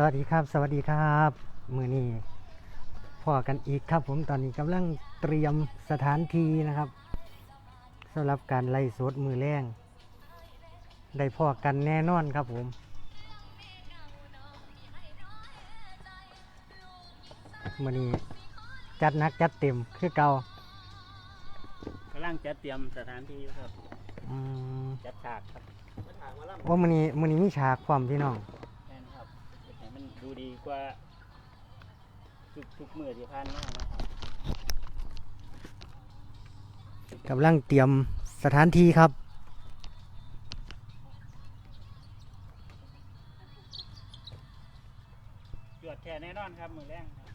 สวัสดีครับ สวัสดีครับมือนี้พอกันอีกครับผมตอนนี้กำลังเตรียมสถานที่นะครับสำหรับการไล่สดมือแรงได้พอกันแน่นอนครับผมมือนี้จัดหนักจัดเต็มคือเก่ากำลังจัดเตรียมสถานที่อยู่ครับอืมจัดฉากครับว่ามือนี้มือนี้มีฉากความพี่น้อง แน่นครับให้มัน ดูดีกว่าทุกทุกมือที่ผ่านมานะครับกำลังเตรียมสถานที่ครับจวดแค่แน่นอนครับมือแรงครับ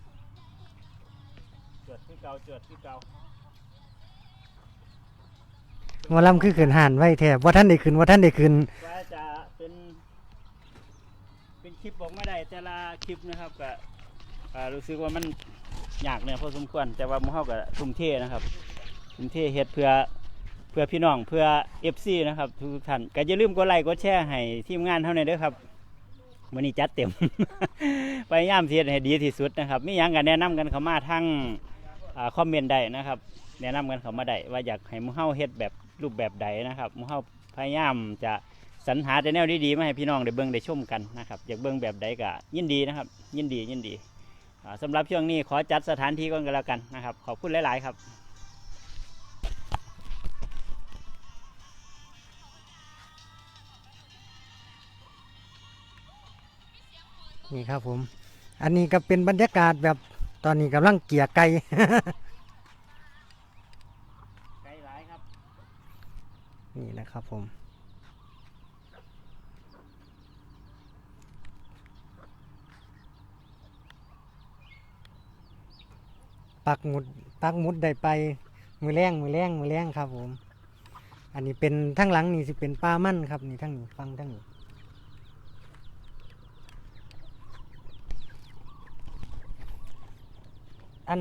จวดที่เก่าจวดที่เก่าหมอลำคือขืนห่านไว้แทบว่าท่านได้ขึ้นว่าท่านได้ขึ้น ว่าจะเป็น เป็นคลิปบอกไม่ได้แต่ละคลิปนะครับก็รู้สึกว่ามันยากเนี่ยพอสมควรแต่ว่าหมูเฮากับทุ่มเทนะครับทุ่มเทเฮ็ดเพื่อเพื่อพี่น้องเพื่อ FC นะครับทุกท่านก็อย่าลืมกดไลค์กดแชร์ให้ทีมงานเท่านี้ด้วยครับวันนี้จัดเต็มพยายามเทียให้ดีที่สุดนะครับมีหยังกันแนะนำกันเข้ามาทั้งคอมเมนต์ได้นะครับ แนะนำกันเข้ามาได้ว่าอยากให้หมูเฮาเฮ็ดแบบรูปแบบใดนะครับหมูเฮาพยายามจะ สรรหาแต่แนวดีๆมาให้พี่น้องได้เบิ่งได้ชมกันนะครับอยากเบิ่งแบบใดก็ยินดีนะครับ ยินดียินดีอ่าสำหรับช่วงนี้ขอจัดสถานที่ก่อนกันแล้วกันนะครับ ขอบคุณหลาย ๆ ครับนี่ครับผม อันนี้ก็เป็นบรรยากาศแบบตอนนี้กำลังเกลี่ยไก่ไกลหลายครับ นี่นะครับผม ปักหมุดปักหมุดได้ไป มือแรงมือแรงมือแรงครับผม อันนี้เป็นทั้งหลังนี่สิเป็นปลามั่นครับนี่ทั้งนี้ฟังทั้งนี้อัน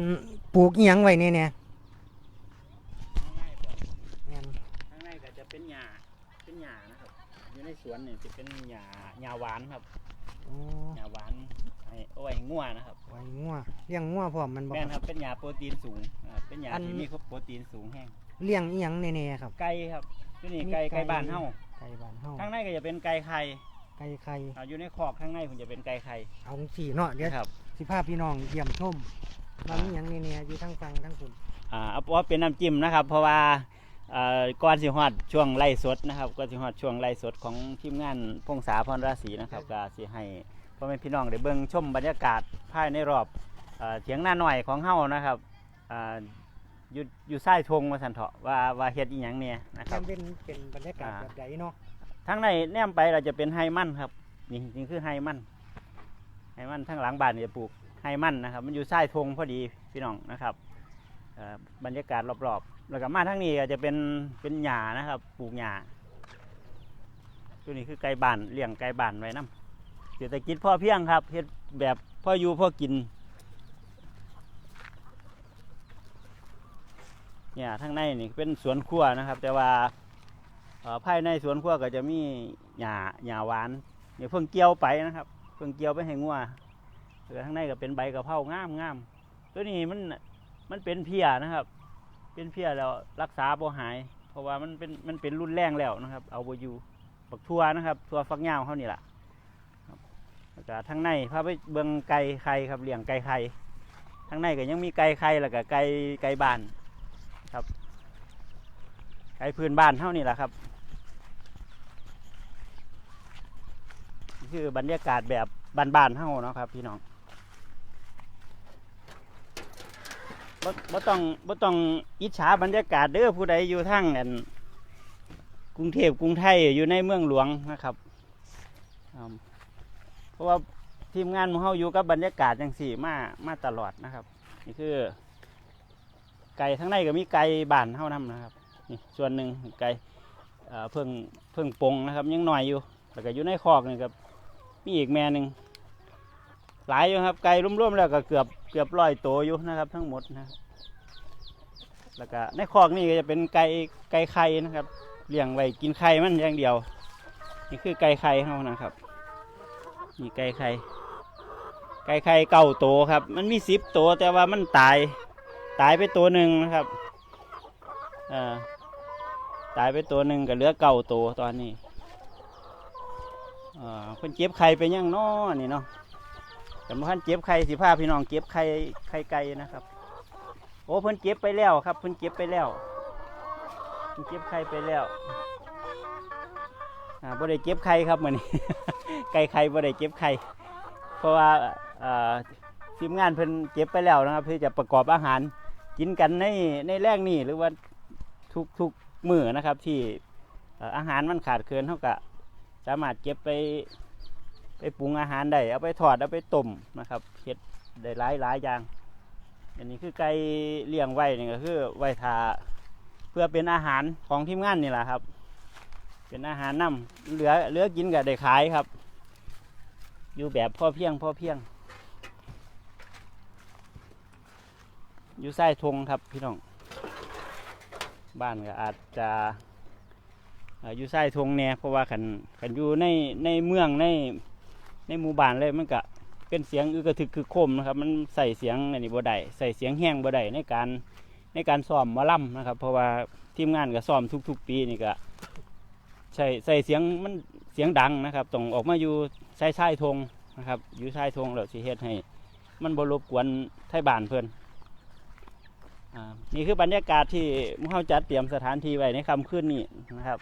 ปลูกอีหยังไว้เนี่ยเนี่ยข้างในบ่แม่นข้างในก็จะเป็นหญ้าเป็นหญ้านะครับอยู่ในสวนเนี่ยจะเป็นหญ้าหญ้าหวานครับโอ้หญ้าหวาน ให้เอาไว้ให้งัวนะครับไว้งัวเลี้ยงงัวพร้อมมันบ่แม่นคครับรับเป็นหญ้าโปรตีนสูงอ่าเป็นหญ้าอัน ที่มีโปรตีนสูงแห้งเลี้ยงอีหยังแน่ๆครับ ไก่ครับที่นี่มีไก่ไก่ ไก่บ้านเฮาไก่บ้านเฮาข้างในก็จะเป็นไก่ไข่ไก่ไข่อ่าอยู่ในคอกข้างในผมจะเป็นไก่ไข่เอาสีเนาะเดี๋ยวครับ สิพาพี่น้องเยี่ยมชมว่ามีหยังแน่ๆอยู่ทั้งฟังทั้งคุณอ่าเอาว่าเป็นน้ำจิ้มนะครับ เพราะว่าอ่าก่อนสิฮอดช่วงไล่สดนะครับก่อนสิฮอดช่วงไล่สดของทีมงานพงษาพรราศีนะครับก็สิให้ พ่อแม่พี่น้องได้เบิ่งชมบรรยากาศภายในรอบอ่าเถียงหน้าหน่อยของเฮานะครับอ่าอยู่อยู่ใต้ธงว่าสันเถาะว่าว่าเฮ็ดอีหยังเนี่ยนะคแครับมเป็นเป็นบรรยากาศอ่าแบบใดเนาะทั้งในแนมไปเราจะเป็นไฮมันครับนี่นี่คือไฮมันไฮมันทั้งหลังบ้านเนี่ยจะปลูกไฮมันนะครับ มันอยู่ใต้ธงพอดีพี่น้องนะครับเอ่อบรรยากาศรอบๆแล้วก็มาทั้งนี้ก็จะเป็นเป็นหญ้านะครับ ปลูกหญ้าตัวนี้คือไก่บ้านเลี้ยงไก่บ้านไว้น้ำ เศรษฐกิจพ่อเพียงครับเฮ็ดแบบพ่ออยู่พ่อกิน เนี่ยทั้งในนี่เป็นสวนครัวนะครับ แต่ว่าภายในสวนครัวก็จะมีหญ้าหญ้าหวานเนี่ยเพิ่งเกี่ยวไปนะครับ เพิ่งเกี่ยวไปให้งัวเหลือข้างในก็เป็นใบกะเพรางามงามตัวนี้มันมันเป็นเพียนะครับ เป็นเพียแล้วรักษาบ่หาย เพราะว่ามันเป็นมันเป็นรุ่นแรงแล้วนะครับ เอาบ่อยู่บักทั่วนะครับ ทั่วฟักยาเขานี่แหละ แล้วก็ทั้งในพาไปเบิ่งไก่ไข่ครับเลี้ยงไก่ไข่ทั้งในก็ยังมีไก่ไข่แล้วก็ไก่ไก่บ้านครับไก่พื้นบ้านเท่านี่แหละครับนี่คือบรรยากาศแบบบ้านๆเฮาเนาะครับ พี่น้องบ่บ่ต้องบ่ต้องอิจฉาบรรยากาศเด้อผู้ใดอยู่ทางอันกรุงเทพกรุงไทยอยู่ในเมืองหลวงนะครับ ราะว่าทีมงานของเฮาอยู่กับบรรยากาศจังสี่มามาตลอดนะครับ นี่คือ ไก่ทั้งในก็มีไก่บ้านเฮานํนะครับนี่ส่วนหนึ่งไก่เอ่อเพิ่งเพิ่งปงนะครับ ยังหน่อยอยู่แล้วก็อยู่ในคอกนี่ครับมีอีกแม่หนึ่งหลายอยู่ครับ ไก่ร่วมๆแล้วก็เกือบเกือบร้อยตัวอยู่นะครับ ทั้งหมดนะแล้วก็ในคอกนี่ก็จะเป็นไก่ไก่ไข่นะครับเลี้ยงไว้กินไข่มันอย่างเดียว นี่คือไก่ไข่เขานะครับ นี่ไก่ไข่ไก่ไข่เก้าตัวครับ มันมีสิบตัวแต่ว่ามันตาย ตายไปตัวหนึ่งนะครับอ่าตายไปตัวหนึ่งก็เหลือเก้าตัวตอนนี้อ่าเพิ่นเก็บไข่ไปยังน้อนี่เนาะแต่เมื่อท่านเก็บไข่สิพาพี่น้องเก็บไข่ไข่ไก่นะครับ โอ้เพิ่นเก็บไปแล้วครับเพิ่นเก็บไปแล้วเพิ่นเก็บไข่ไปแล้ว อ่าบ่ได้เก็บไข่ครับมื้อนี้ ไก่ไข่บ่ได้เก็บไข่เพราะว่าอ่าทีมงานเพิ่นเก็บไปแล้วนะครับเพื่อจะประกอบอาหารกินกันในในแรกนี่หรือว่าทุกทุกมื้อนะครับ ที่อาหารมันขาดเคินเท่ากับสามารถเก็บไปไปปรุงอาหารได้เอาไปทอดเอาไปต้มนะครับเฮ็ดได้หลายหลายอย่าง อันนี้คือไก่เลี้ยงไว้นี่ก็คือไว้ทาเพื่อเป็นอาหารของทีมงานนี่แหละครับ เป็นอาหารนำเหลือเหลือกินกับได้ขายครับ อยู่แบบพ่อเพียงพ่อเพียง อยู่ใต้ทงครับพี่น้อง บ้านก็อาจจะอยู่ใต้ทงเนี่ยเพราะว่าขันขันอยู่ในในเมืองในในหมู่บ้านเลยมันก็เป็นเสียงอึกระทึกคือคมนะครับ มันใส่เสียงอันนี้บ่ได้ใส่เสียงแห้งบ่ได้ในการในการซ้อมมอลำนะครับ เพราะว่าทีมงานก็ซ้อมทุก ๆ ปีนี่ก็ ใส่ใส่เสียงมันเสียงดังนะครับต้องออกมาอยู่ใช้ชายธงนะครับ อยู่ชายธงแล้วสิเฮ็ดให้ มันบรบกวนไทยบ้านเพิ่นอ่านี่คือบรรยากาศที่มู่งเฮาจัดเตรียมสถานที่ไว้ในค่ำคืนนี้นะครับ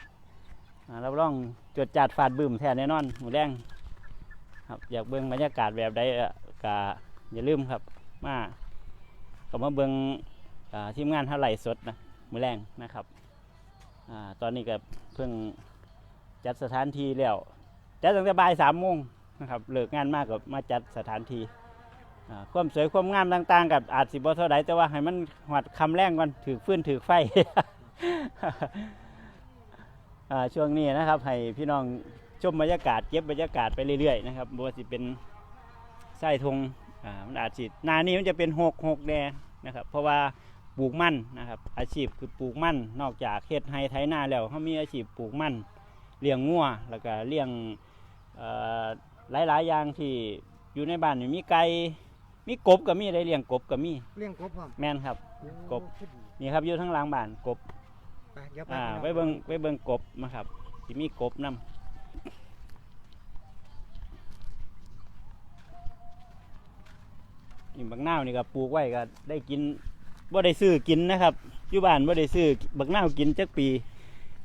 อ่ารับรองจดจัดฟาดบึ้มแท้แน่นอนหมูแดงครับอยากเบิ่งบรรยากาศแบบใดอะก็อย่าลืมครับ มาก็มาเบิ่งทีมงานเท่าไหร่สดนะมือแรงนะครับอตอนนี้ก็เพิ่ง จัดสถานที่แล้วจัดตั้งแต่บ่ายสามโมงนะครับเลิกงานมากกับมาจัดสถานที่ความสวยความงามต่าง ๆ กับอาจสิบ่เท่าใดแต่ว่าให้มันหวัดคำแรงก่อนถือฟื้นถือไฟช่วงนี้นะครับ ให้พี่น้องชมบรรยากาศเก็บบรรยากาศไปเรื่อยๆนะครับบ่ว่าสิเป็นไส้ทงอามันอาจสินานี้มันจะเป็นหกหกแดงนะครับ เพราะว่าปลูกมันนะครับ อาชีพคือปลูกมันนอกจากเฮ็ดไฮไถนาแล้วเขามีอาชีพปลูกมัน เลี้ยงงัวแล้วก็เลี้ยงเอ่อหลายๆอย่างที่อยู่ในบ้านนี่มีไก่มีกบก็มีได้เลี้ยงกบก็มีเลี้ยงกบพร้อมแม่นครับ กบโอ้นี่ครับอยู่ทั้งหลังบ้านกบไปเดี๋ยวไปอ่าพี่น้ไว้เบิ่งไว้เบิ่งกบนะครับสิมีกบนํนี่บักนาวนี่ก็ปลูกไว้ก็ได้กินบ่ได้ซื้อกินนะครับอยู่บ้านบ่ได้ซื้อบักนาวกินจักปี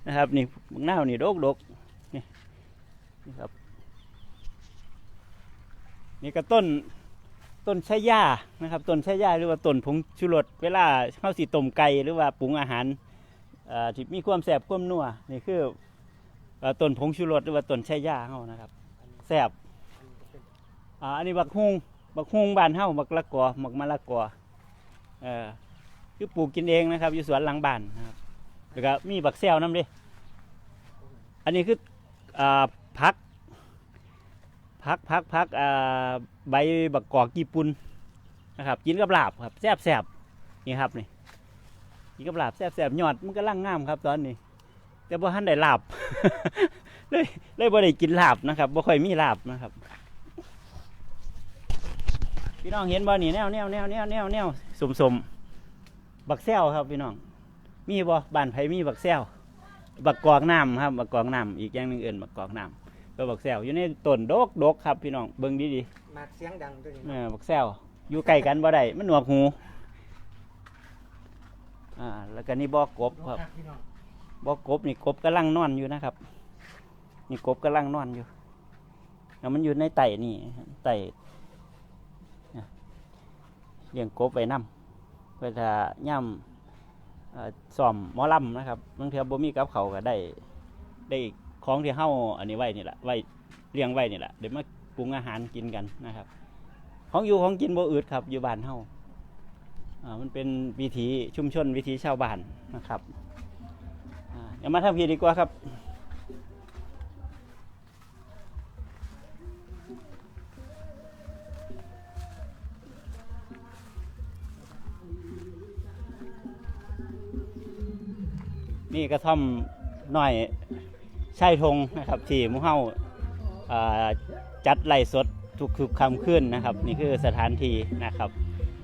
นะครับนี่บักนาวนี่ดกดกนี่นี่ครับนี่ก็ต้นต้นชะย่านะครับต้นชะย่าหรือว่าต้นผงชูรสเวลาเข้าสิต้มไก่หรือว่าปรุงอาหารที่มีความแสบความนัวนี่คือต้นผงชูรสหรือว่าต้นชายาเฮานะครับแสบอันนี้บักฮุงบักฮุงบานเฮาบักละกอบักมะละกอเออคือปลูกกินเองนะครับอยู่สวนหลังบ้านนะครับ แล้วก็มีบักแซวน้ำดิอันนี้คืออ่าพัก พักพักพักอ่าใบบักกอกญี่ปุ่นนะครับกินกับลาบครับแซบแซบนี่ครับนี่กินกับลาบแซ่บๆยอดมันก็ล่างงามครับ ตอนนี้ แต่บ่ทันได้ลาบเลยเลยบ่ได้กินลาบนะครับบ่ค่อยมีลาบนะครับ พี่น้องเห็นบ่นี่แนวแนวแนวแนวแนวแนวสมสมบักแซวครับพี่น้อง มีบ่บ้านไผมีบักแซวบักกอกน้ำครับบักกอกน้ำอีกอย่างหนึงเอื่นบักกอกน้ำก็บักแซวอยู่ในต้นดกดกครับพี่น้องเบิ่งดีๆมากเสียงดังตัวนี้เออบักแซวอยู่ใกล้กันบ่ได้มันหนวกหูอ่าแล้วก็นี่บ่อกบครับ พี่น้องบ่อกบนี่กบกำลังนอนอยู่นะครับ นี่กบกำลังนอนอยู่แล้วมันอยู่ในไต่นี่ไต่เนี่ยเลี้ยงกบไว้นํเพื่อจะย่ำเอ่อ ซ่อมหมอลำนะครับบางเทีบ่มีกับเขาก็ได้ได้ของที่เฮาอันนี้ไว้นี่แหละไว้เลี้ยงไว้นี่แหละเดี๋ยวมาปรุงอาหารกินกันนะครับ ของอยู่ของกินบ่อืดครับ อยู่บ้านเฮาอ่ามันเป็นวิถีชุมชนวิถีชาวบ้านนะครับอ่าเดี๋ยวมาทำพีดีกว่าครับ นี่กระท่อมน้อยชายธงนะครับที่หมู่เฮาอ่าจัดไล่สดทุกๆคำขึ้นนะครับ นี่คือสถานที่นะครับ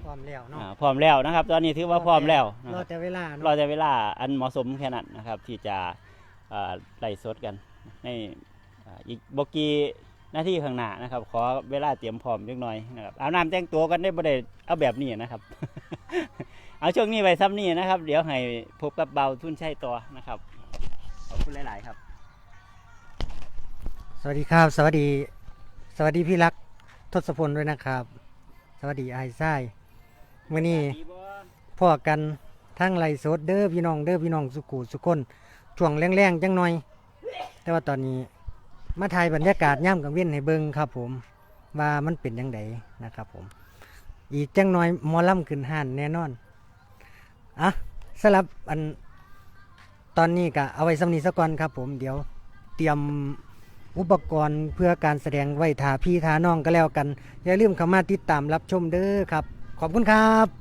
พร้อมแล้วเนาะอ่าพร้อมแล้วนะครับ ตอนนี้ถือว่าพร้อมแล้วนะรคอรับแต่เวลารอเนาะแต่เวลาอันเหมาะสมแค่นั้นนะครับ ที่จะเอ่อไล่สดกันในอ่าอีกบกีหน้าที่ข้างหน้านะครับ ขอเวลาเตรียมพร้อมเล็กน้อยนะครับเอาน้ำแต่งตัวกันได้บ่ได้เอาแบบนี้นะครับ เอาช่วงนี้ไว้ซ้ำนี้นะครับ เดี๋ยวให้พบกับเบาทุนใช้ตัวนะครับ ขอบคุณหลาย ๆ ครับ สวัสดีครับ สวัสดี สวัสดีพี่รักทศพลด้วยนะครับ สวัสดีไอ้ไส้มื่อนี้พ่อกันทั้งไลฟ์สดเด้อพี่น้องเด้อพี่น้องสุกูสุคนช่วงแรงๆจังหน่อย แต่ว่าตอนนี้มาถ่ายบรรยากาศย่ำกับเว้นให้เบิ่งครับ ผมว่ามันเป็นยังไงนะครับ ผม อีกจังหน่อยหมอลำขึ้นห้านแน่นอน อะสำหรับอันตอนนี้ก็เอาไว้สำนีสักก่อนครับ ผมเดี๋ยวเตรียมอุปกรณ์เพื่อการแสดงไว้ทาพี่ทาน้องก็แล้วกัน อย่าลืมเข้ามาติดตามรับชมเด้อครับ ขอบคุณครับ